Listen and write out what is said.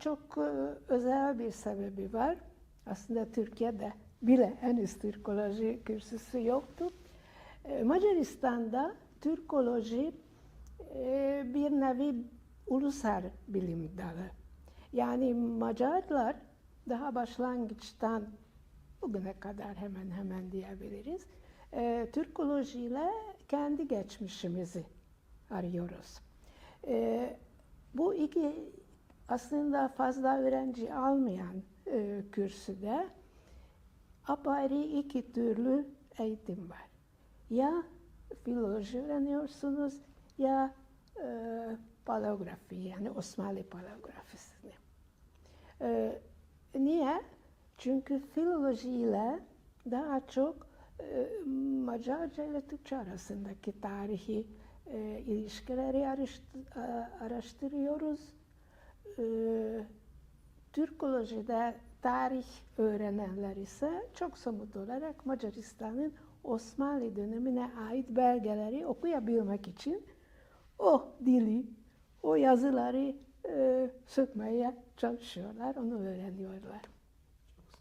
çok e, özel bir sebebi var. Aslında Türkiye'de bile henüz Türkoloji kürsüsü yoktu. E, Macaristan'da Türkoloji e, bir nevi ulusal bilim dalı. Yani Macarlar daha başlangıçtan bugüne kadar hemen hemen diyebiliriz. E, Türkolojiyle kendi geçmişimizi arıyoruz. Bu iki aslında fazla öğrenci almayan e, kürsüde apayrı iki türlü eğitim var. Ya filoloji öğreniyorsunuz ya e, paleografi yani Osmanlı paleografisini. E, niye? Çünkü filoloji ile daha çok e, Macarca ile Türkçe arasındaki tarihi e, ilişkileri araştırıyoruz. E, Türkolojide tarih öğrenenler ise çok somut olarak Macaristan'ın Osmanlı dönemine ait belgeleri okuyabilmek için o dili, o yazıları e, sökmeye çalışıyorlar, onu öğreniyorlar.